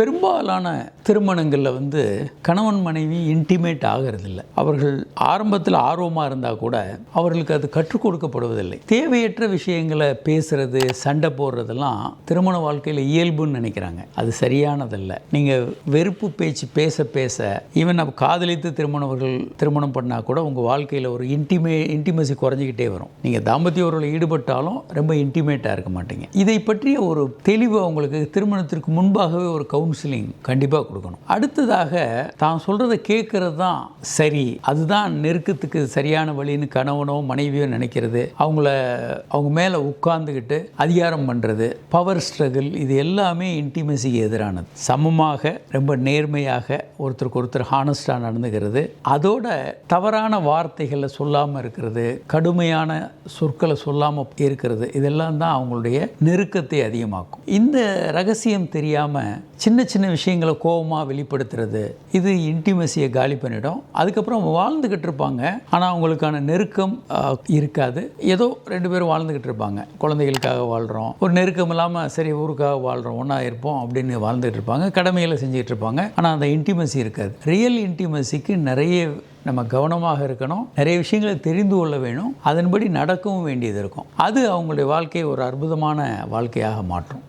பெரும்பாலான திருமணங்களில் வந்து கணவன் மனைவி இன்டிமேட் ஆகிறதில்ல. அவர்கள் ஆரம்பத்தில் ஆர்வமாக இருந்தால் கூட அவர்களுக்கு அது கற்றுக் கொடுக்கப்படுவதில்லை. தேவையற்ற விஷயங்களை பேசுறது சண்டை போடுறதெல்லாம் திருமண வாழ்க்கையில் இயல்புன்னு நினைக்கிறாங்க. அது சரியானதல்ல. நீங்கள் வெறுப்பு பேச்சு பேச பேச ஈவன் நம்ம காதலித்து திருமணவர்கள் திருமணம் பண்ணால் கூட உங்கள் வாழ்க்கையில் ஒரு இன்டிமே இன்டிமசி குறைஞ்சிக்கிட்டே வரும். நீங்கள் தாம்பத்திய உறவில் ஈடுபட்டாலும் ரொம்ப இன்டிமேட்டாக இருக்க மாட்டீங்க. இதை பற்றிய ஒரு தெளிவு அவங்களுக்கு திருமணத்திற்கு முன்பாகவே ஒரு கவுன் கவுன்சிலிங் கண்டிப்பாக கொடுக்கணும். அடுத்ததாக தான் சொல்கிறத கேட்குறது தான் சரி. அதுதான் நெருக்கத்துக்கு சரியான வழின்னு கணவனோ மனைவியோ நினைக்கிறது. அவங்கள அவங்க மேலே உட்கார்ந்துக்கிட்டு அதிகாரம் பண்ணுறது பவர் ஸ்ட்ரகிள் இது எல்லாமே இன்டிமசிக்கு எதிரானது. சமமாக ரொம்ப நேர்மையாக ஒருத்தருக்கு ஒருத்தர் ஹானஸ்டாக நடந்துக்கிறது. அதோட தவறான வார்த்தைகளை சொல்லாமல் இருக்கிறது கடுமையான சொற்களை சொல்லாமல் இருக்கிறது இதெல்லாம் தான் அவங்களுடைய நெருக்கத்தை அதிகமாக்கும். இந்த ரகசியம் தெரியாமல் சின்ன சின்ன விஷயங்களை கோபமாக வெளிப்படுத்துறது இது இன்டிமசியை காலி பண்ணிடும். அதுக்கப்புறம் வாழ்ந்துக்கிட்டு இருப்பாங்க. ஆனால் அவங்களுக்கான நெருக்கம் இருக்காது. ஏதோ ரெண்டு பேரும் வாழ்ந்துக்கிட்டு இருப்பாங்க. குழந்தைகளுக்காக வாழ்கிறோம் ஒரு நெருக்கம் இல்லாமல் சரி ஊருக்காக வாழ்கிறோம் ஒன்றா இருப்போம் அப்படின்னு வாழ்ந்துகிட்டு இருப்பாங்க. கடமைகளை செஞ்சுக்கிட்டு இருப்பாங்க. ஆனால் அந்த இன்டிமசி இருக்காது. ரியல் இன்டிமசிக்கு நிறைய நம்ம கவனமாக இருக்கணும். நிறைய விஷயங்களை தெரிந்து கொள்ள வேணும். அதன்படி நடக்கவும் வேண்டியது இருக்கும். அது அவங்களுடைய வாழ்க்கையை ஒரு அற்புதமான வாழ்க்கையாக மாற்றும்.